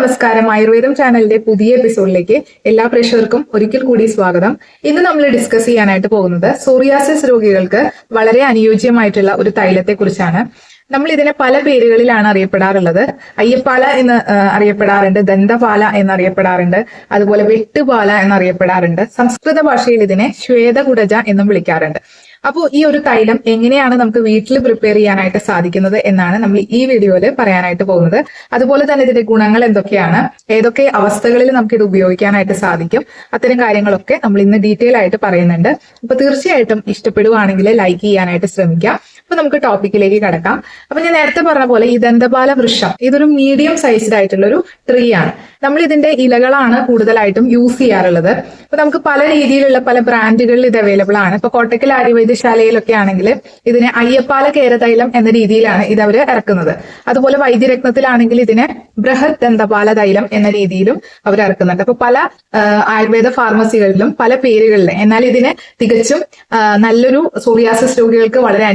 നമസ്കാരം. ആയുർവേദം ചാനലിന്റെ പുതിയ എപ്പിസോഡിലേക്ക് എല്ലാ പ്രേക്ഷകർക്കും ഒരിക്കൽ കൂടി സ്വാഗതം. ഇന്ന് നമ്മൾ ഡിസ്കസ് ചെയ്യാനായിട്ട് പോകുന്നത് സോറിയാസിസ് രോഗികൾക്ക് വളരെ അനുയോജ്യമായിട്ടുള്ള ഒരു തൈലത്തെ കുറിച്ചാണ് നമ്മൾ ഇതിനെ പല പേരുകളിലാണ് അറിയപ്പെടാറുള്ളത്. അയ്യപ്പാല എന്ന് അറിയപ്പെടാറുണ്ട് ദന്തപാല എന്നറിയപ്പെടാറുണ്ട് അതുപോലെ വെട്ടുപാല എന്നറിയപ്പെടാറുണ്ട് സംസ്കൃത ഭാഷയിൽ ഇതിനെ ശ്വേതകുടജ എന്നും വിളിക്കാറുണ്ട്. അപ്പോൾ ഈ ഒരു തൈലം എങ്ങനെയാണ് നമുക്ക് വീട്ടിൽ പ്രിപ്പയർ ചെയ്യാനായിട്ട് സാധിക്കുന്നത് എന്നാണ് നമ്മൾ ഈ വീഡിയോയിൽ പറയാനായിട്ട് പോകുന്നത്. അതുപോലെ തന്നെ ഇതിന്റെ ഗുണങ്ങൾ എന്തൊക്കെയാണ്? ഏതൊക്കെ അവസ്ഥകളിൽ നമുക്ക് ഇത് ഉപയോഗിക്കാനായിട്ട് സാധിക്കും? അത്തരം കാര്യങ്ങളൊക്കെ നമ്മൾ ഇന്ന് ഡീറ്റെയിൽ ആയിട്ട് പറയുന്നുണ്ട്. അപ്പൊ തീർച്ചയായിട്ടും ഇഷ്ടപ്പെടുവാണെങ്കിൽ ലൈക്ക് ചെയ്യാനായിട്ട് ശ്രമിക്കാം അപ്പൊ നമുക്ക് ടോപ്പിക്കിലേക്ക് കടക്കാം. അപ്പൊ ഞാൻ നേരത്തെ പറഞ്ഞ പോലെ ഈ ദന്തപാല വൃക്ഷം ഇതൊരു മീഡിയം സൈസ്ഡ് ആയിട്ടുള്ള ഒരു ട്രീ ആണ്. നമ്മൾ ഇതിന്റെ ഇലകളാണ് കൂടുതലായിട്ടും യൂസ് ചെയ്യാറുള്ളത്. അപ്പൊ നമുക്ക് പല രീതിയിലുള്ള പല ബ്രാൻഡുകളിൽ ഇത് അവൈലബിൾ ആണ്. ഇപ്പൊ കോട്ടക്കൽ ആര്യവൈദ്യശാലയിലൊക്കെ ആണെങ്കിൽ ഇതിനെ അയ്യപ്പാല കേരതൈലം എന്ന രീതിയിലാണ് ഇത് അവർ ഇറക്കുന്നത്. അതുപോലെ വൈദ്യരത്നത്തിലാണെങ്കിൽ ഇതിനെ ബൃഹത് ദന്തപാല തൈലം എന്ന രീതിയിലും അവർ ഇറക്കുന്നുണ്ട്. അപ്പൊ പല ആയുർവേദ ഫാർമസികളിലും പല പേരുകളിലും എന്നാൽ ഇതിന് തികച്ചും നല്ലൊരു സോറിയാസിസ് രോഗികൾക്ക് വളരെ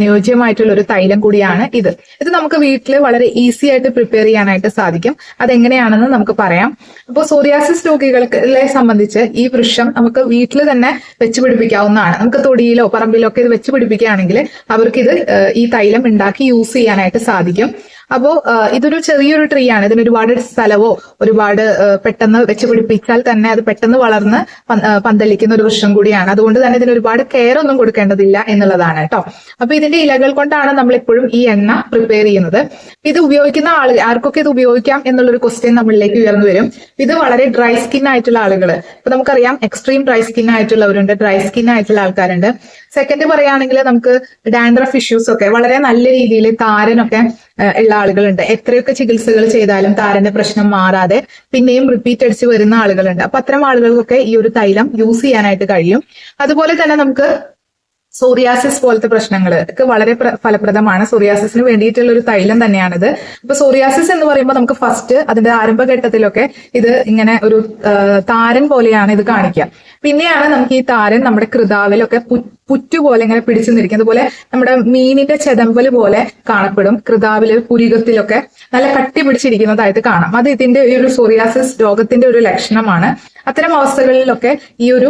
അനുയോജ്യമായിട്ടുള്ള ഒരു തൈലം കൂടിയാണ് ഇത്. ഇത് നമുക്ക് വീട്ടിൽ വളരെ ഈസി ആയിട്ട് പ്രിപ്പയർ ചെയ്യാനായിട്ട് സാധിക്കും. അതെങ്ങനെയാണെന്ന് നമുക്ക് പറയാം. അപ്പോൾ സോറിയാസിസ് രോഗികളെ സംബന്ധിച്ച് ഈ വൃക്ഷം നമുക്ക് വീട്ടിൽ തന്നെ വെച്ച് പിടിപ്പിക്കാവുന്നതാണ്. നമുക്ക് തൊടിയിലോ പറമ്പിലോ ഒക്കെ ഇത് വെച്ച് പിടിപ്പിക്കുകയാണെങ്കിൽ അവർക്ക് ഇത് ഈ തൈലം ഉണ്ടാക്കി യൂസ് ചെയ്യാനായിട്ട് സാധിക്കും. അപ്പോ ഇതൊരു ചെറിയൊരു ട്രീ ആണ്. ഇതിന് ഒരുപാട് സ്ഥലവോ ഒരുപാട് പെട്ടെന്ന് വെച്ച് പിടിപ്പിച്ചാൽ തന്നെ അത് പെട്ടെന്ന് വളർന്ന് പന്തലിക്കുന്ന ഒരു വൃക്ഷം കൂടിയാണ്. അതുകൊണ്ട് തന്നെ ഇതിന് ഒരുപാട് കെയർ ഒന്നും കൊടുക്കേണ്ടതില്ല എന്നുള്ളതാണ് കേട്ടോ അപ്പൊ ഇതിന്റെ ഇലകൾ കൊണ്ടാണ് നമ്മൾ എപ്പോഴും ഈ എണ്ണ പ്രിപ്പയർ ചെയ്യുന്നത്. ഇത് ഉപയോഗിക്കുന്ന ആൾ ആർക്കൊക്കെ ഇത് ഉപയോഗിക്കാം എന്നുള്ളൊരു ക്വസ്റ്റ്യൻ നമ്മളിലേക്ക് ഉയർന്നു വരും. ഇത് വളരെ ഡ്രൈ സ്കിൻ ആയിട്ടുള്ള ആളുകൾ ഇപ്പൊ നമുക്കറിയാം എക്സ്ട്രീം ഡ്രൈ സ്കിൻ ആയിട്ടുള്ളവരുണ്ട് ഡ്രൈ സ്കിൻ ആയിട്ടുള്ള ആൾക്കാരുണ്ട്. സെക്കൻഡ് പറയുകയാണെങ്കിൽ നമുക്ക് ഡാൻഡ്രഫ് ഇഷ്യൂസ് ഒക്കെ വളരെ നല്ല രീതിയിൽ താരനൊക്കെ ഉള്ള ആളുകളുണ്ട്. എത്രയൊക്കെ ചികിത്സകൾ ചെയ്താലും താരന്റെ പ്രശ്നം മാറാതെ പിന്നെയും റിപ്പീറ്റ് അടിച്ച് വരുന്ന ആളുകളുണ്ട്. അപ്പൊ അത്തരം ആളുകൾക്കൊക്കെ ഈ ഒരു തൈലം യൂസ് ചെയ്യാനായിട്ട് കഴിയും. അതുപോലെ തന്നെ നമുക്ക് സോറിയാസിസ് പോലത്തെ പ്രശ്നങ്ങൾ ഒക്കെ വളരെ പ്ര- ഫലപ്രദമാണ്. സോറിയാസിസിന് വേണ്ടിയിട്ടുള്ള ഒരു തൈലം തന്നെയാണിത്. ഇപ്പൊ സോറിയാസിസ് എന്ന് പറയുമ്പോൾ നമുക്ക് ഫസ്റ്റ് അതിന്റെ ആരംഭഘട്ടത്തിലൊക്കെ ഇത് ഇങ്ങനെ ഒരു താരൻ പോലെയാണ് ഇത് കാണിക്കുക പിന്നെയാണ് നമുക്ക് ഈ താരൻ നമ്മുടെ കൃതാവിലൊക്കെ പുറ്റു പോലെ ഇങ്ങനെ പിടിച്ചു നിൽക്കും അതുപോലെ നമ്മുടെ മീനിന്റെ ചെതമ്പൽ പോലെ കാണപ്പെടും. കൃതാവിൽ പുരികത്തിലൊക്കെ നല്ല കട്ടി പിടിച്ചിരിക്കുന്നതായിട്ട് കാണാം. അത് ഇതിന്റെ ഒരു സോറിയാസിസ് രോഗത്തിന്റെ ഒരു ലക്ഷണമാണ്. അത്തരം അവസ്ഥകളിലൊക്കെ ഈ ഒരു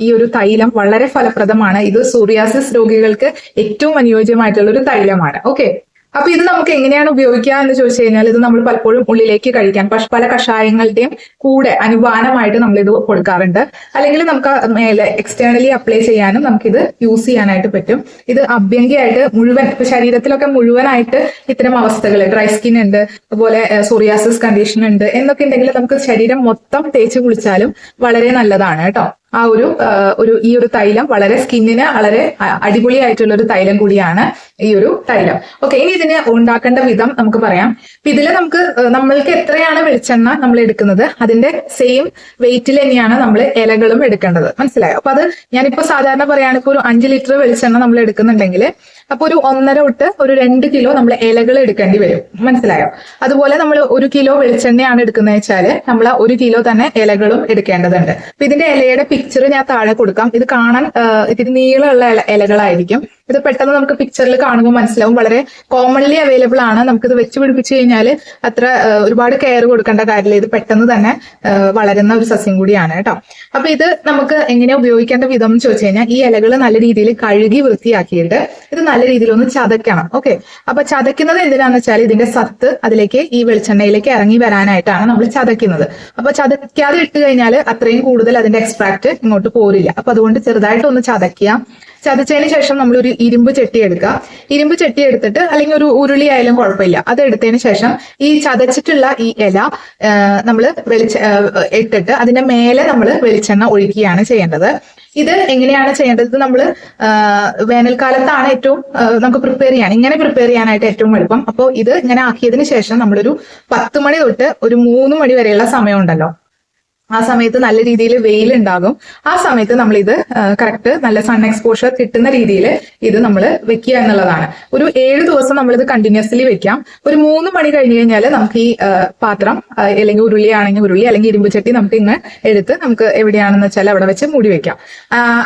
ഈ ഒരു തൈലം വളരെ ഫലപ്രദമാണ്. ഇത് സോറിയാസിസ് രോഗികൾക്ക് ഏറ്റവും അനുയോജ്യമായിട്ടുള്ള ഒരു തൈലമാണ്. ഓക്കെ? അപ്പൊ ഇത് നമുക്ക് എങ്ങനെയാണ് ഉപയോഗിക്കുക എന്ന് ചോദിച്ചു കഴിഞ്ഞാൽ ഇത് നമ്മൾ പലപ്പോഴും ഉള്ളിലേക്ക് കഴിക്കാൻ പല കഷായങ്ങളുടെയും കൂടെ അനുവാനമായിട്ട് നമ്മൾ ഇത് കൊടുക്കാറുണ്ട്. അല്ലെങ്കിൽ നമുക്ക് മേലെ എക്സ്റ്റേണലി അപ്ലൈ ചെയ്യാനും നമുക്കിത് യൂസ് ചെയ്യാനായിട്ട് പറ്റും. ഇത് അഭ്യംഗിയായിട്ട് മുഴുവൻ ഇപ്പൊ ശരീരത്തിലൊക്കെ മുഴുവനായിട്ട് ഇത്തരം അവസ്ഥകൾ ഡ്രൈ സ്കിൻ ഉണ്ട് അതുപോലെ സോറിയാസിസ് കണ്ടീഷൻ ഉണ്ട് എന്നൊക്കെ ഉണ്ടെങ്കിൽ നമുക്ക് ശരീരം മൊത്തം തേച്ച് കുളിച്ചാലും വളരെ നല്ലതാണ് കേട്ടോ. ആ ഒരു ഒരു ഈ ഒരു തൈലം വളരെ സ്കിന്നിന് വളരെ അടിപൊളിയായിട്ടുള്ള ഒരു തൈലം കൂടിയാണ് ഈ ഒരു തൈലം. ഓക്കെ ഇനി ഇതിനെ ഉണ്ടാക്കേണ്ട വിധം നമുക്ക് പറയാം. അപ്പൊ ഇതിൽ നമുക്ക് നമ്മൾക്ക് എത്രയാണ് വെളിച്ചെണ്ണ നമ്മൾ എടുക്കുന്നത്? അതിന്റെ സെയിം വെയിറ്റിൽ തന്നെയാണ് നമ്മൾ ഇലകളും എടുക്കേണ്ടത്. മനസ്സിലായോ? അപ്പൊ അത് ഞാനിപ്പോ സാധാരണ പറയുകയാണെങ്കിൽ ഒരു അഞ്ച് ലിറ്റർ വെളിച്ചെണ്ണ നമ്മൾ എടുക്കുന്നുണ്ടെങ്കിൽ അപ്പൊ ഒരു ഒന്നര തൊട്ട് ഒരു രണ്ട് കിലോ നമ്മൾ ഇലകൾ എടുക്കേണ്ടി വരും. മനസ്സിലായോ? അതുപോലെ നമ്മൾ ഒരു കിലോ വെളിച്ചെണ്ണയാണ് എടുക്കുന്നത് വെച്ചാൽ നമ്മൾ ഒരു കിലോ തന്നെ ഇലകളും എടുക്കേണ്ടതുണ്ട്. അപ്പൊ ഇതിന്റെ ഇലയുടെ പിക്ചർ ഞാൻ താഴെ കൊടുക്കാം. ഇത് കാണാൻ ഇതിന് നീളമുള്ള ഇല- ഇലകളായിരിക്കും. ഇത് പെട്ടെന്ന് നമുക്ക് പിക്ചറിൽ കാണുമ്പോൾ മനസ്സിലാവും. വളരെ കോമൺലി അവൈലബിൾ ആണ്. നമുക്കിത് വെച്ച് പിടിപ്പിച്ചു കഴിഞ്ഞാൽ അത്ര ഒരുപാട് കെയർ കൊടുക്കേണ്ട കാര്യമില്ല. ഇത് പെട്ടെന്ന് തന്നെ വളരുന്ന ഒരു സസ്യം കൂടിയാണ് കേട്ടോ. അപ്പൊ ഇത് നമുക്ക് എങ്ങനെ ഉപയോഗിക്കേണ്ട വിധം എന്ന് ചോദിച്ചു കഴിഞ്ഞാൽ ഈ ഇലകൾ നല്ല രീതിയിൽ കഴുകി വൃത്തിയാക്കിയിട്ട് ഇത് നല്ല രീതിയിൽ ഒന്ന് ചതയ്ക്കണം. ഓക്കെ? അപ്പൊ ചതയ്ക്കുന്നത് എന്തിനാന്ന് വെച്ചാൽ ഇതിന്റെ സത്ത് അതിലേക്ക് ഈ വെളിച്ചെണ്ണയിലേക്ക് ഇറങ്ങി വരാനായിട്ടാണ് നമ്മൾ ചതയ്ക്കുന്നത്. അപ്പൊ ചതയ്ക്കാതെ ഇട്ട് കഴിഞ്ഞാൽ അത്രയും കൂടുതൽ അതിന്റെ എക്സ്ട്രാക്ട് ഇങ്ങോട്ട് പോരില്ല. അപ്പൊ അതുകൊണ്ട് ചെറുതായിട്ട് ഒന്ന് ചതയ്ക്കുക. ചതച്ചതിന് ശേഷം നമ്മൾ ഒരു ഇരുമ്പ് ചട്ടി എടുക്കുക. ഇരുമ്പ് ചട്ടി എടുത്തിട്ട് അല്ലെങ്കിൽ ഒരു ഉരുളി ആയാലും കുഴപ്പമില്ല. അത് എടുത്തതിന് ശേഷം ഈ ചതച്ചിട്ടുള്ള ഈ ഇല നമ്മൾ വെളിച്ച ഇട്ടിട്ട് അതിന്റെ മേലെ നമ്മൾ വെളിച്ചെണ്ണ ഒഴിക്കുകയാണ് ചെയ്യേണ്ടത്. ഇത് എങ്ങനെയാണ് ചെയ്യേണ്ടത്? നമ്മൾ വേനൽക്കാലത്താണ് ഏറ്റവും നമുക്ക് പ്രിപ്പയർ ചെയ്യാൻ ഇങ്ങനെ പ്രിപ്പയർ ചെയ്യാനായിട്ട് ഏറ്റവും എളുപ്പം. അപ്പോൾ ഇത് ഇങ്ങനെ ആക്കിയതിന് ശേഷം നമ്മളൊരു പത്ത് മണി തൊട്ട് ഒരു മൂന്ന് മണി വരെയുള്ള സമയം ഉണ്ടല്ലോ. ആ സമയത്ത് നല്ല രീതിയിൽ വെയിൽ ഉണ്ടാകും ആ സമയത്ത് നമ്മൾ ഇത് കറക്റ്റ് നല്ല സൺ എക്സ്പോഷർ കിട്ടുന്ന രീതിയിൽ ഇത് നമ്മൾ വെക്കുക എന്നുള്ളതാണ്. ഒരു ഏഴ് ദിവസം നമ്മൾ ഇത് കണ്ടിന്യൂസ്ലി വെക്കാം. ഒരു മൂന്ന് മണി കഴിഞ്ഞ് കഴിഞ്ഞാൽ നമുക്ക് ഈ പാത്രം അല്ലെങ്കിൽ ഉരുളി ആണെങ്കിൽ ഉരുളി അല്ലെങ്കിൽ ഇരുമ്പ് ചട്ടി നമുക്ക് ഇങ്ങ് എടുത്ത് നമുക്ക് എവിടെയാണെന്ന് വെച്ചാൽ അവിടെ വെച്ച് മൂടി വെക്കാം.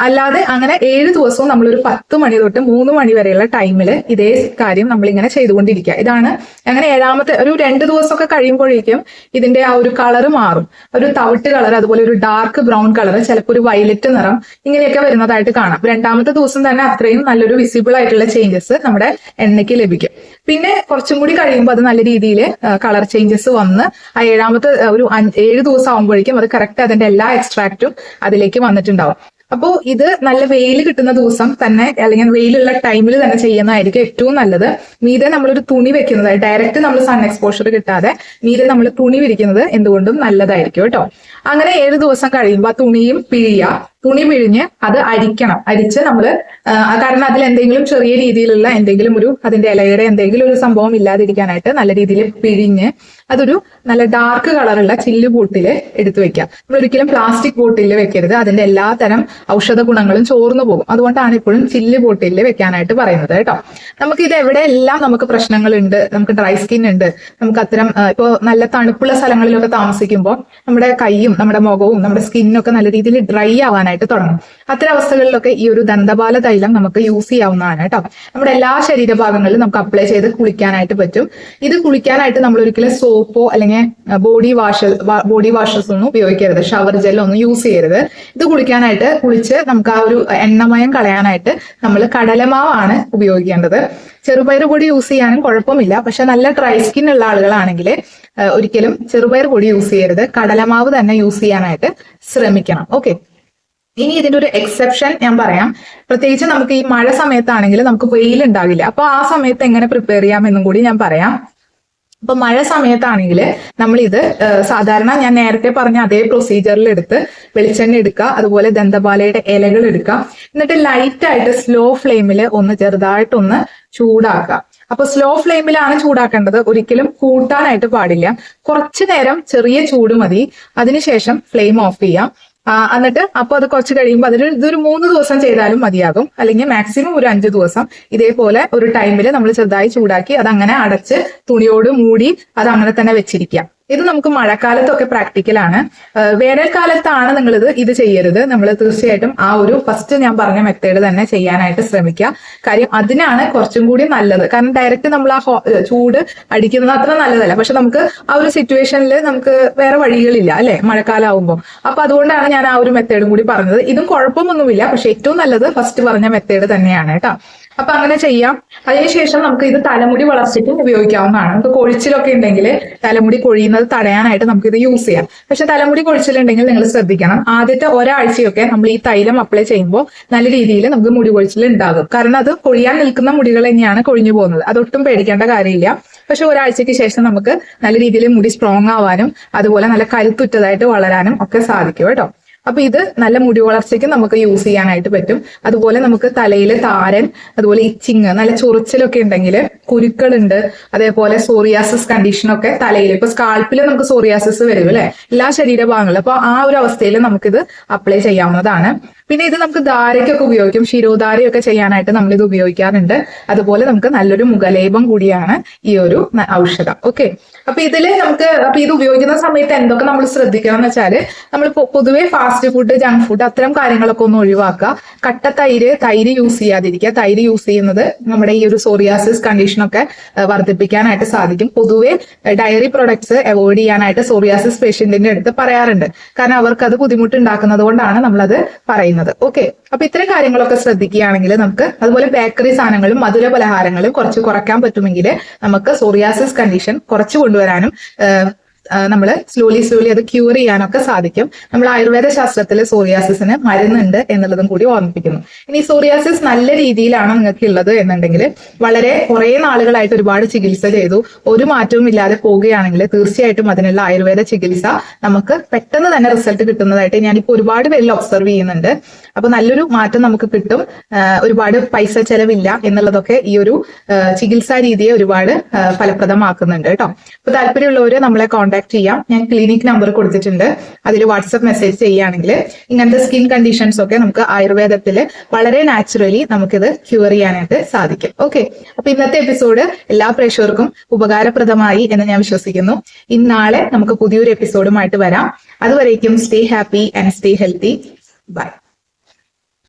അല്ലാതെ അങ്ങനെ ഏഴ് ദിവസവും നമ്മൾ ഒരു പത്ത് മണി തൊട്ട് മൂന്ന് മണി വരെയുള്ള ടൈമിൽ ഇതേ കാര്യം നമ്മൾ ഇങ്ങനെ ചെയ്തുകൊണ്ടിരിക്കുക. ഇതാണ് അങ്ങനെ ഏഴാമത്തെ ഒരു രണ്ട് ദിവസമൊക്കെ കഴിയുമ്പോഴേക്കും ഇതിന്റെ ആ ഒരു കളറ് മാറും. ഒരു തവിട്ട് കളർ അതുപോലെ ഒരു ഡാർക്ക് ബ്രൗൺ കളർ ചിലപ്പോൾ ഒരു വയലറ്റ് നിറം ഇങ്ങനെയൊക്കെ വരുന്നതായിട്ട് കാണാം. രണ്ടാമത്തെ ദിവസം തന്നെ അത്രയും നല്ലൊരു വിസിബിൾ ആയിട്ടുള്ള ചേഞ്ചസ് നമ്മുടെ എണ്ണയ്ക്ക് ലഭിക്കും. പിന്നെ കുറച്ചും കൂടി കഴിയുമ്പോൾ അത് നല്ല രീതിയിൽ കളർ ചേഞ്ചസ് വന്ന് ആ ഏഴാമത്തെ ഒരു ഏഴ് ദിവസം ആകുമ്പോഴേക്കും അത് കറക്റ്റ് അതിന്റെ എല്ലാ എക്സ്ട്രാക്റ്റും അതിലേക്ക് വന്നിട്ടുണ്ടാവും. അപ്പോൾ ഇത് നല്ല വെയിൽ കിട്ടുന്ന ദിവസം തന്നെ അല്ലെങ്കിൽ വെയിലുള്ള ടൈമിൽ തന്നെ ചെയ്യുന്നതായിരിക്കും ഏറ്റവും നല്ലത്. മീതെ നമ്മളൊരു തുണി വെക്കുന്നത് ഡയറക്റ്റ് നമ്മൾ സൺ എക്സ്പോഷർ കിട്ടാതെ മീതെ നമ്മൾ തുണി വിരിക്കുന്നത് എന്തുകൊണ്ടും നല്ലതായിരിക്കും കേട്ടോ. അങ്ങനെ ഏഴ് ദിവസം കഴിയുമ്പോൾ തുണിയും പിഴിയ. തുണി പിഴിഞ്ഞ് അത് അരിക്കണം. അരിച്ച് നമ്മൾ കാരണം അതിൽ എന്തെങ്കിലും ചെറിയ രീതിയിലുള്ള എന്തെങ്കിലും ഒരു അതിന്റെ ഇലയുടെ എന്തെങ്കിലും ഒരു സംഭവം ഇല്ലാതിരിക്കാനായിട്ട് നല്ല രീതിയിൽ പിഴിഞ്ഞ് അതൊരു നല്ല ഡാർക്ക് കളറുള്ള ചില്ല് ബോട്ടിൽ എടുത്തു വെക്കുക. നമ്മൾ ഒരിക്കലും പ്ലാസ്റ്റിക് ബോട്ടിൽ വെക്കരുത്. അതിന്റെ എല്ലാ തരം ഔഷധ ഗുണങ്ങളും ചോർന്നു പോകും. അതുകൊണ്ടാണ് ഇപ്പോഴും ചില്ല് ബോട്ടിൽ വെക്കാനായിട്ട് പറയുന്നത് കേട്ടോ. നമുക്ക് ഇത് എവിടെയെല്ലാം നമുക്ക് പ്രശ്നങ്ങളുണ്ട്. നമുക്ക് ഡ്രൈ സ്കിൻ ഉണ്ട്. നമുക്ക് അത്തരം ഇപ്പോൾ നല്ല തണുപ്പുള്ള സ്ഥലങ്ങളിലൊക്കെ താമസിക്കുമ്പോൾ നമ്മുടെ കൈയും നമ്മുടെ മുഖവും നമ്മുടെ സ്കിന്നൊക്കെ നല്ല രീതിയിൽ ഡ്രൈ ആവാനായിട്ട് തുടങ്ങും. അത്തരം അവസ്ഥകളിലൊക്കെ ഈ ഒരു ദന്തപാല തൈലം നമുക്ക് യൂസ് ചെയ്യാവുന്നതാണ് കേട്ടോ നമ്മുടെ എല്ലാ ശരീരഭാഗങ്ങളിലും നമുക്ക് അപ്ലൈ ചെയ്ത് കുളിക്കാനായിട്ട് പറ്റും. ഇത് കുളിക്കാനായിട്ട് നമ്മൾ ഒരിക്കലും സോപ്പോ അല്ലെങ്കിൽ ബോഡി വാഷ് ബോഡി വാഷസ് ഒന്നും ഉപയോഗിക്കരുത്. ഷവർ ജെല്ലോ ഒന്നും യൂസ് ചെയ്യരുത്. ഇത് കുളിക്കാനായിട്ട് കുളിച്ച് നമുക്ക് ആ ഒരു എണ്ണമയം കളയാനായിട്ട് നമ്മൾ കടലമാവാണ് ഉപയോഗിക്കേണ്ടത്. ചെറുപയർ പൊടി യൂസ് ചെയ്യാനും കുഴപ്പമില്ല. പക്ഷെ നല്ല ഡ്രൈ സ്കിൻ ഉള്ള ആളുകളാണെങ്കിൽ ഒരിക്കലും ചെറുപയർ പൊടി യൂസ് ചെയ്യരുത്. കടലമാവ് തന്നെ യൂസ് ചെയ്യാനായിട്ട് ശ്രമിക്കണം. ഓക്കെ ഇനി ഇതിന്റെ ഒരു എക്സെപ്ഷൻ ഞാൻ പറയാം. പ്രത്യേകിച്ച് നമുക്ക് ഈ മഴ സമയത്താണെങ്കിൽ നമുക്ക് വെയിൽ ഉണ്ടാവില്ല അപ്പൊ ആ സമയത്ത് എങ്ങനെ പ്രിപ്പയർ ചെയ്യാം എന്നും കൂടി ഞാൻ പറയാം. അപ്പൊ മഴ സമയത്താണെങ്കിൽ നമ്മൾ ഇത് സാധാരണ ഞാൻ നേരത്തെ പറഞ്ഞ അതേ പ്രൊസീജിയറിൽ എടുത്ത് വെളിച്ചെണ്ണ എടുക്കുക അതുപോലെ ദന്തപാലയുടെ ഇലകൾ എടുക്കുക. എന്നിട്ട് ലൈറ്റ് ആയിട്ട് സ്ലോ ഫ്ലെയിമിൽ ഒന്ന് ചെറുതായിട്ടൊന്ന് ചൂടാക്കുക. അപ്പൊ സ്ലോ ഫ്ലെയിമിലാണ് ചൂടാക്കേണ്ടത്. ഒരിക്കലും കൂട്ടാനായിട്ട് പാടില്ല. കുറച്ചു നേരം ചെറിയ ചൂട് മതി. അതിനുശേഷം ഫ്ലെയിം ഓഫ് ചെയ്യാം. എന്നിട്ട് അപ്പൊ അത് കുറച്ച് കഴിയുമ്പോൾ അതിന് ഇതൊരു മൂന്ന് ദിവസം ചെയ്താലും മതിയാകും. അല്ലെങ്കിൽ മാക്സിമം ഒരു അഞ്ച് ദിവസം. ഇതേപോലെ ഒരു ടൈമിൽ നമ്മൾ ചെറുതായി ചൂടാക്കി അത് അങ്ങനെ അടച്ച് തുണിയോട് മൂടി അത് അങ്ങനെ തന്നെ വെച്ചിരിക്കുക ഇത് നമുക്ക് മഴക്കാലത്തൊക്കെ പ്രാക്ടിക്കലാണ് വേനൽക്കാലത്താണ് നിങ്ങൾ ഇത് ഇത് ചെയ്യരുത്. നമ്മൾ തീർച്ചയായിട്ടും ആ ഒരു ഫസ്റ്റ് ഞാൻ പറഞ്ഞ മെത്തേഡ് തന്നെ ചെയ്യാനായിട്ട് ശ്രമിക്കുക. കാര്യം അതിനാണ് കുറച്ചും കൂടി നല്ലത്. കാരണം ഡയറക്റ്റ് നമ്മൾ ആ ചൂട് അടിക്കുന്നത് അത്ര നല്ലതല്ല. പക്ഷെ നമുക്ക് ആ ഒരു സിറ്റുവേഷനിൽ നമുക്ക് വേറെ വഴികളില്ല അല്ലെ? മഴക്കാലാവുമ്പോൾ അപ്പൊ അതുകൊണ്ടാണ് ഞാൻ ആ ഒരു മെത്തേഡും കൂടി പറഞ്ഞത്. ഇതും കുഴപ്പമൊന്നുമില്ല. പക്ഷെ ഏറ്റവും നല്ലത് ഫസ്റ്റ് പറഞ്ഞ മെത്തേഡ് തന്നെയാണ് കേട്ടോ. അപ്പൊ അങ്ങനെ ചെയ്യാം. അതിനുശേഷം നമുക്ക് ഇത് തലമുടി വളർച്ചയ്ക്കും ഉപയോഗിക്കാവുന്നതാണ്. നമുക്ക് കൊഴിച്ചിലൊക്കെ ഉണ്ടെങ്കിൽ തലമുടി കൊഴിയുന്നത് തടയാനായിട്ട് നമുക്ക് ഇത് യൂസ് ചെയ്യാം. പക്ഷെ തലമുടി കൊഴിച്ചിലുണ്ടെങ്കിൽ നിങ്ങൾ ശ്രദ്ധിക്കണം. ആദ്യത്തെ ഒരാഴ്ചയൊക്കെ നമ്മൾ ഈ തൈലം അപ്ലൈ ചെയ്യുമ്പോൾ നല്ല രീതിയിൽ നമുക്ക് മുടി കൊഴിച്ചിൽ ഉണ്ടാകും. കാരണം അത് കൊഴിയാൻ നിൽക്കുന്ന മുടികൾ തന്നെയാണ് കൊഴിഞ്ഞു പോകുന്നത്. അതൊട്ടും പേടിക്കേണ്ട കാര്യമില്ല. പക്ഷെ ഒരാഴ്ചയ്ക്ക് ശേഷം നമുക്ക് നല്ല രീതിയിൽ മുടി സ്ട്രോങ് ആവാനും അതുപോലെ നല്ല കരുത്തുറ്റതായിട്ട് വളരാനും ഒക്കെ സാധിക്കും കേട്ടോ. അപ്പൊ ഇത് നല്ല മുടി വളർച്ചയ്ക്ക് നമുക്ക് യൂസ് ചെയ്യാനായിട്ട് പറ്റും. അതുപോലെ നമുക്ക് തലയിൽ താരൻ അതുപോലെ ഇച്ചിങ് നല്ല ചൊറിച്ചിലൊക്കെ ഉണ്ടെങ്കിൽ കുരുക്കളുണ്ട്. അതേപോലെ സോറിയാസിസ് കണ്ടീഷനൊക്കെ തലയിൽ. ഇപ്പൊ സ്കാൾപ്പിൽ നമുക്ക് സോറിയാസിസ് വരും അല്ലെ? എല്ലാ ശരീരഭാഗങ്ങളിലും. അപ്പൊ ആ ഒരു അവസ്ഥയിൽ നമുക്കിത് അപ്ലൈ ചെയ്യാവുന്നതാണ്. പിന്നെ ഇത് നമുക്ക് ധാരയ്ക്കൊക്കെ ഉപയോഗിക്കും. ശിരോധാരയൊക്കെ ചെയ്യാനായിട്ട് നമ്മൾ ഇത് ഉപയോഗിക്കാറുണ്ട്. അതുപോലെ നമുക്ക് നല്ലൊരു മുഖലേപം കൂടിയാണ് ഈ ഒരു ഔഷധം. ഓക്കെ അപ്പൊ ഇതിൽ നമുക്ക് അപ്പൊ ഇത് ഉപയോഗിക്കുന്ന സമയത്ത് എന്തൊക്കെ നമ്മൾ ശ്രദ്ധിക്കണം എന്ന് വെച്ചാൽ നമ്മൾ പൊതുവേ ഫാസ്റ്റ് ഫുഡ് ജങ്ക് ഫുഡ് അത്തരം കാര്യങ്ങളൊക്കെ ഒന്ന് ഒഴിവാക്കുക. കട്ട തൈര് തൈര് യൂസ് ചെയ്യാതിരിക്കുക. തൈര് യൂസ് ചെയ്യുന്നത് നമ്മുടെ ഈ ഒരു സോറിയാസിസ് കണ്ടീഷനൊക്കെ വർദ്ധിപ്പിക്കാനായിട്ട് സാധിക്കും. പൊതുവെ ഡയറി പ്രൊഡക്ട്സ് അവോയ്ഡ് ചെയ്യാനായിട്ട് സോറിയാസിസ് പേഷ്യന്റിന്റെ അടുത്ത് പറയാറുണ്ട്. കാരണം അവർക്ക് അത് ബുദ്ധിമുട്ടുണ്ടാക്കുന്നത് കൊണ്ടാണ് നമ്മളത് പറയുന്നത്. ഓക്കെ അപ്പൊ ഇത്തരം കാര്യങ്ങളൊക്കെ ശ്രദ്ധിക്കുകയാണെങ്കിൽ നമുക്ക് അതുപോലെ ബേക്കറി സാധനങ്ങളും മധുര പലഹാരങ്ങളും കുറച്ച് കുറയ്ക്കാൻ പറ്റുമെങ്കിൽ നമുക്ക് സോറിയാസിസ് കണ്ടീഷൻ കുറച്ച് കൊണ്ടുവരാനും നമ്മൾ സ്ലോലി സ്ലോലി അത് ക്യൂർ ചെയ്യാനൊക്കെ സാധിക്കും. നമ്മൾ ആയുർവേദ ശാസ്ത്രത്തിൽ സോറിയാസിസിന് മരുന്നുണ്ട് എന്നുള്ളതും കൂടി ഓർമ്മിപ്പിക്കുന്നു. ഇനി സോറിയാസിസ് നല്ല രീതിയിലാണ് നിങ്ങൾക്ക് ഉള്ളത് എന്നുണ്ടെങ്കിൽ വളരെ കുറേ നാളുകളായിട്ട് ഒരുപാട് ചികിത്സ ചെയ്തു. ഒരു മാറ്റവും ഇല്ലാതെ പോവുകയാണെങ്കിൽ തീർച്ചയായിട്ടും അതിനുള്ള ആയുർവേദ ചികിത്സ നമുക്ക് പെട്ടെന്ന് തന്നെ റിസൾട്ട് കിട്ടുന്നതായിട്ട് ഞാനിപ്പോൾ ഒരുപാട് പേരിൽ ഒബ്സർവ് ചെയ്യുന്നുണ്ട്. അപ്പൊ നല്ലൊരു മാറ്റം നമുക്ക് കിട്ടും. ഒരുപാട് പൈസ ചെലവില്ല എന്നുള്ളതൊക്കെ ഈ ഒരു ചികിത്സാ രീതിയെ ഒരുപാട് ഫലപ്രദമാക്കുന്നുണ്ട് കേട്ടോ. അപ്പൊ താല്പര്യമുള്ളവര് നമ്മളെ കോൺടാക്ട് ചെയ്യാം. ഞാൻ ക്ലിനിക് നമ്പർ കൊടുത്തിട്ടുണ്ട്. അതിൽ വാട്സപ്പ് മെസ്സേജ് ചെയ്യുകയാണെങ്കിൽ ഇങ്ങനത്തെ സ്കിൻ കണ്ടീഷൻസ് ഒക്കെ നമുക്ക് ആയുർവേദത്തിൽ വളരെ നാച്ചുറലി നമുക്കിത് ക്യൂർ ചെയ്യാനായിട്ട് സാധിക്കും. ഓക്കെ അപ്പൊ ഇന്നത്തെ എപ്പിസോഡ് എല്ലാ പ്രേക്ഷകർക്കും ഉപകാരപ്രദമായി എന്ന് ഞാൻ വിശ്വസിക്കുന്നു. ഇന്നാളെ നമുക്ക് പുതിയൊരു എപ്പിസോഡുമായിട്ട് വരാം. അതുവരേക്കും stay happy and stay healthy bye